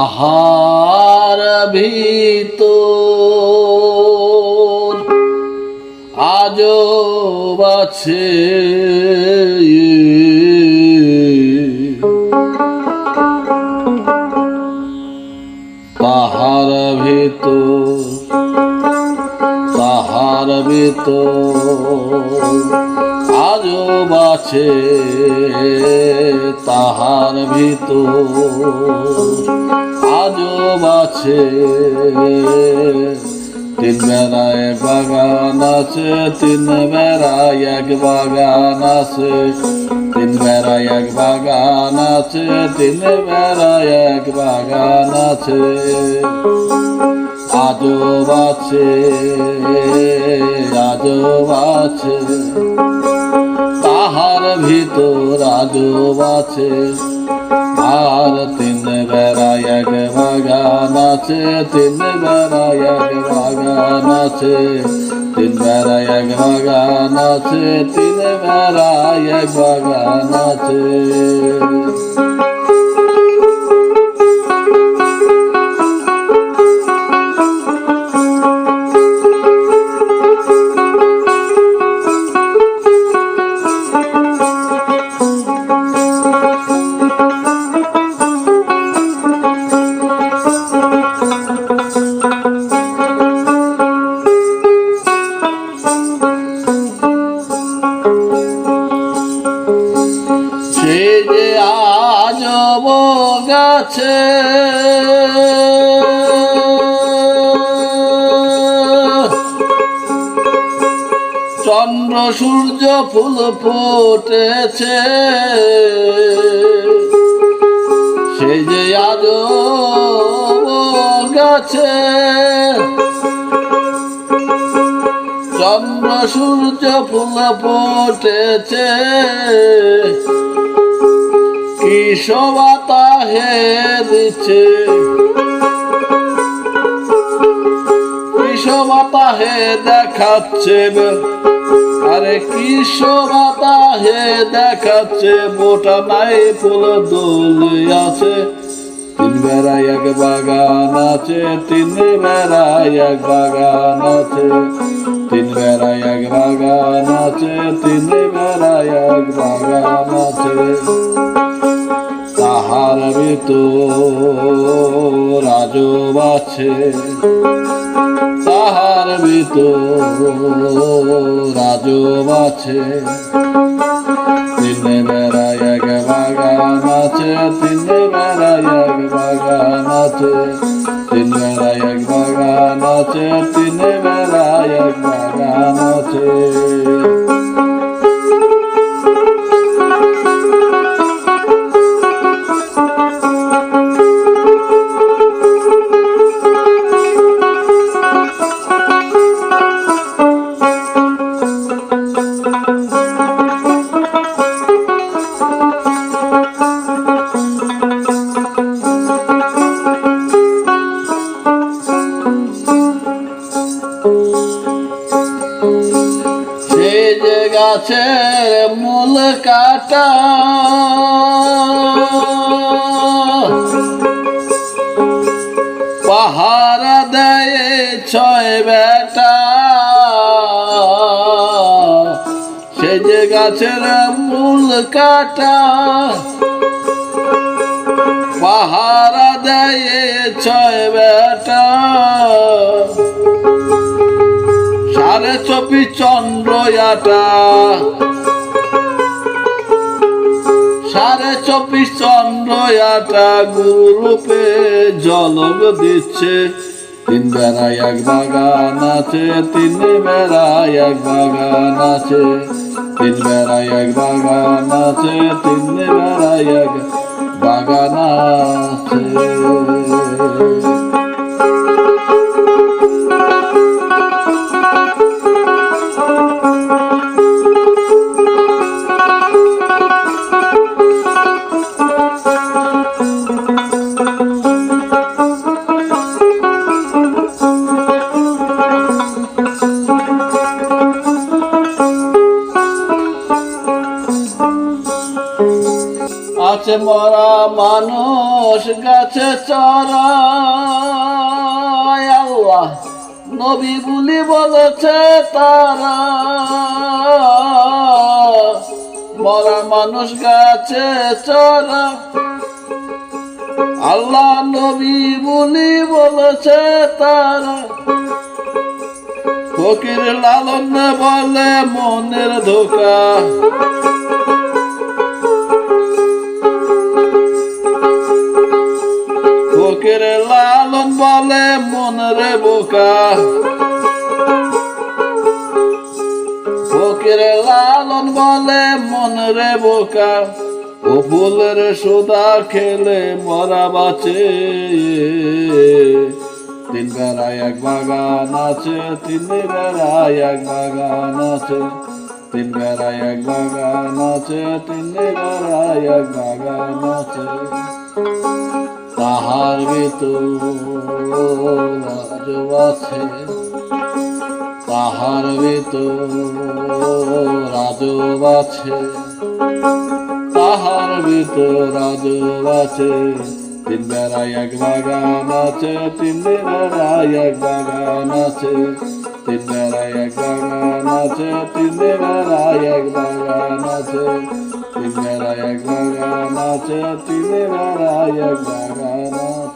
তাহার ভিতর আজও বাছে তাহার ভিতর তাহার ভিতর আজও বাছে তাহার ভিতর। আজও বাছে তিন বেড়ায় বাগান আছে, তিন বেড়ায় এক বাগান আছে। তিন বেড়ায় এক বাগান আছে, তিন বেড়ায় এক বাগান আছে। আজও বাছে আজও বাছে তাহার ভিতর আজব আছে। আর তিন বেড়ায় এক বাগান আছে, তিন বেড়ায় এক বাগান আছে। তিন বেড়ায় এক বাগান আছে, তিন বেড়ায় এক বাগান আছে। চন্দ্র, সূর্য, ফুল ফুটেছে। সে যে আজ গাছে। চন্দ্র, সূর্য, ফুল ফুটেছে। কি শোভাতা হে দিচ্ছে। কি শোভাতা হে দেখাচ্ছে আরে কি শোভাতা হে দেখাচ্ছে মোটা নাই ফুল দোল আছে। তিন বেড়ায় এক বাগান আছে, তিন বেড়ায় এক বাগান আছে। তিন বেড়ায় এক বাগান আছে, তিন বেড়ায় এক বাগান আছে। তাহার ভিতর আছে। তাহার ভিতর রাজব আছে। তিন বেড়ায় এক বাগান আছে তিন বেড়ায় এক বাগান আছে। তিন বেড়ায় এক বাগান আছে তিন বেড়ায় এক বাগান আছে। কাটা। পাহারা দেয় ছয় বেটা। সে যে গাছের মূল কাটা। পাহারা দেয় ছয় বেটা। সাড়ে চব্বিশ চন্দ্রয়াটা সাড়ে চব্বিশ চন্দ্র একটা গুরুরূপে জলগ দিচ্ছে। তিন বেড়ায় এক বাগান আছে, তিন বেড়ায় এক বাগান আছে। তিন বেড়ায় এক বাগান আছে, তিন বেড়ায় এক বাগান আছে। আছে মরা মানুষ গাছে আল্লাহ নবী বলি বলেছে তারা। মরা মানুষ গাছে চড়া। আল্লাহ নবী বলি বলেছে তারা। ফকির লালন বলে মনের ধোকা। ফকির লালন বলে মনের বোকা। ফকির লালন বলে মনরে বোকা। ও ফুলের সুদা খেলে মরা বাঁচে। তিন বেড়ায় এক বাগান আছে, তিন বেড়ায় এক বাগান আছে। তিন বেড়ায় এক বাগান আছে, তিন বেড়ায় এক বাগান আছে। তাহার আছে। তাহার ভিতর রাজু আছে। তাহার ভিতর রাজু আছে। তিন বেড়ায় এক বাগান আছে, তিন বেড়ায় এক বাগান আছে। তিন বেলায় এক বাগান আছে তিন বেলায় এক বাগান আছে। তিন বেলায় এক বাগান আছে তিন বেলায় এক বাগান আছে।